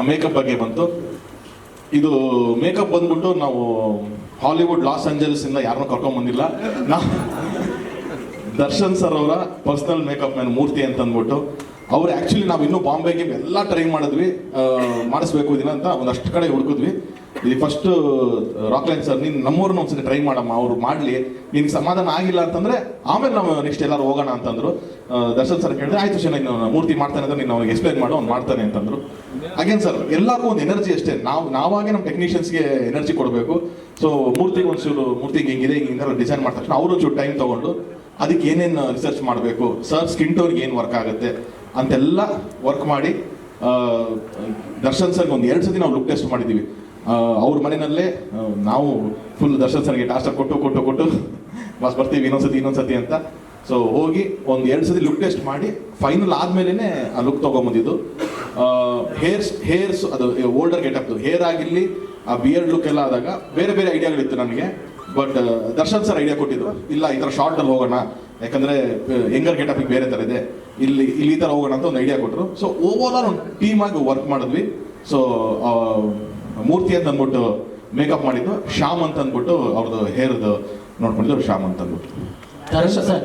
Makeup ಬಗ್ಗೆ ಬಂತು. ಇದು ಮೇಕಪ್ ಬಂದ್ಬಿಟ್ಟು ನಾವು ಹಾಲಿವುಡ್ ಲಾಸ್ ಏಂಜಲ್ಸ್ ಇಂದ ಯಾರನ್ನೂ ಕರ್ಕೊಂಡ್ ಬಂದಿಲ್ಲ. ನಾವು ದರ್ಶನ್ ಸರ್ ಅವರ ಪರ್ಸನಲ್ ಮೇಕಪ್ ಮ್ಯಾನ್ ಮೂರ್ತಿ ಅಂತ ಅಂದ್ಬಿಟ್ಟು, ಅವ್ರು ಆಕ್ಚುಲಿ ನಾವು ಇನ್ನೂ ಬಾಂಬೆಗೆ ಎಲ್ಲ ಟ್ರೈ ಮಾಡಿದ್ವಿ. ಮಾಡಿಸ್ಬೇಕು ಇದನ್ನ ಅಂತ ಒಂದಷ್ಟು ಕಡೆ ಹುಡುಕಿದ್ವಿ. ಇದು ಫಸ್ಟ್ ರಾಕ್ಲೈನ್ ಸರ್ ನೀನು ನಮ್ಮೂರನ್ನ ಒಂದ್ಸತಿ ಟ್ರೈ ಮಾಡಮ್ಮ, ಅವ್ರು ಮಾಡ್ಲಿ. ನಿನ್ಗೆ ಸಮಾಧಾನ ಆಗಿಲ್ಲ ಅಂತಂದ್ರೆ ಆಮೇಲೆ ನಾವು ನೆಕ್ಸ್ಟ್ ಎಲ್ಲರೂ ಹೋಗೋಣ ಅಂತಂದ್ರು. ದರ್ಶನ್ ಸರ್ ಕೇಳಿದ್ರೆ, ಆಯ್ತು ಶನ ಮೂರ್ತಿ ಮಾಡ್ತಾನೆ ಅಂದ್ರೆ ನೀನು ಅವ್ನಿಗೆ ಎಕ್ಸ್ಪ್ಲೈನ್ ಮಾಡು, ಅವ್ನು ಮಾಡ್ತಾನೆ ಅಂತಂದ್ರು. ಅಗೇನ್ ಸರ್ ಎಲ್ಲರಿಗೂ ಒಂದು ಎನರ್ಜಿ ಅಷ್ಟೇ. ನಾವು, ನಾವಾಗೆ ನಮ್ಮ ಟೆಕ್ನಿಷಿಯನ್ಸ್ಗೆ ಎನರ್ಜಿ ಕೊಡಬೇಕು. ಸೊ ಮೂರ್ತಿಗೆ ಒಂಚೂರು ಮೂರ್ತಿಗೆ ಹಿಂಗಿದೆ, ಹಿಂಗೆ ಡಿಸೈನ್ ಮಾಡಿದ ತಕ್ಷಣ ಅವರು ಒಂಚೂರು ಟೈಮ್ ತಗೊಂಡು ಅದಕ್ಕೆ ಏನೇನು ರಿಸರ್ಚ್ ಮಾಡಬೇಕು? ಸರ್ ಸ್ಕಿನ್ ಟೋನ್ಗೆ ಏನು ವರ್ಕ್ ಆಗುತ್ತೆ? ಅಂತೆಲ್ಲ ವರ್ಕ್ ಮಾಡಿ ದರ್ಶನ್ ಸರ್ಗೆ ಒಂದು ಎರಡು ಸತಿ ನಾವು ಲುಕ್ ಟೆಸ್ಟ್ ಮಾಡಿದ್ದೀವಿ ಅವ್ರ ಮನೆಯಲ್ಲೇ ನಾವು ಫುಲ್ ದರ್ಶನ್ ಸರ್ಗೆ ಟಾಸ್ಟರ್ ಕೊಟ್ಟು ಕೊಟ್ಟು ಕೊಟ್ಟು ಬಸ್ ಬರ್ತೀವಿ ಇನ್ನೊಂದ್ಸತಿ ಇನ್ನೊಂದ್ಸತಿ ಅಂತ. ಸೊ ಹೋಗಿ ಒಂದು ಎರಡು ಸತಿ ಲುಕ್ ಟೆಸ್ಟ್ ಮಾಡಿ ಫೈನಲ್ ಆದ್ಮೇಲೆ ಆ ಲುಕ್ ತೊಗೊಂಬಂದಿದ್ದು. ಹೇರ್ಸ್ ಹೇರ್ಸ್ ಅದು ಓಲ್ಡರ್ ಗೆಟಪ್ ಹೇರ್ ಆಗಿರಲಿ, ಆ ಬಿಯರ್ಡ್ ಲುಕ್ ಎಲ್ಲ ಆದಾಗ ಬೇರೆ ಬೇರೆ ಐಡಿಯಾಗಳಿತ್ತು ನನಗೆ ಬಟ್ ದರ್ಶನ್ ಸರ್ ಐಡಿಯಾ ಕೊಟ್ಟಿದ್ರು. ಇಲ್ಲ, ಈ ಥರ ಶಾರ್ಟ್ ಅಲ್ಲಿ ಹೋಗೋಣ. ಯಾಕಂದ್ರೆ ಯಂಗರ್ ಗೆಟಪ್ ಬೇರೆ ತರ ಇದೆ. ಇಲ್ಲಿ ಇಲ್ಲಿ ಈ ತರ ಹೋಗೋಣ ಅಂತ ಒಂದು ಐಡಿಯಾ ಕೊಟ್ಟರು ಸೊ ಓವರ್ ಆಲ್ ಒಂದು ಟೀಮ್ ಆಗಿ ವರ್ಕ್ ಮಾಡಿದ್ವಿ. ಸೊ ಮೂರ್ತಿ ಅಂತ ಅಂದ್ಬಿಟ್ಟು ಮೇಕಪ್ ಮಾಡಿದ್ದು. ಶ್ಯಾಮ್ ಅಂತ ಅಂದ್ಬಿಟ್ಟು ಅವ್ರದ್ದು ಹೇರ್ದು ನೋಡ್ಕೊಂಡಿದ್ದು ಶ್ಯಾಮ್ ಅಂತ ಅಂದ್ಬಿಟ್ಟು. ಸರ್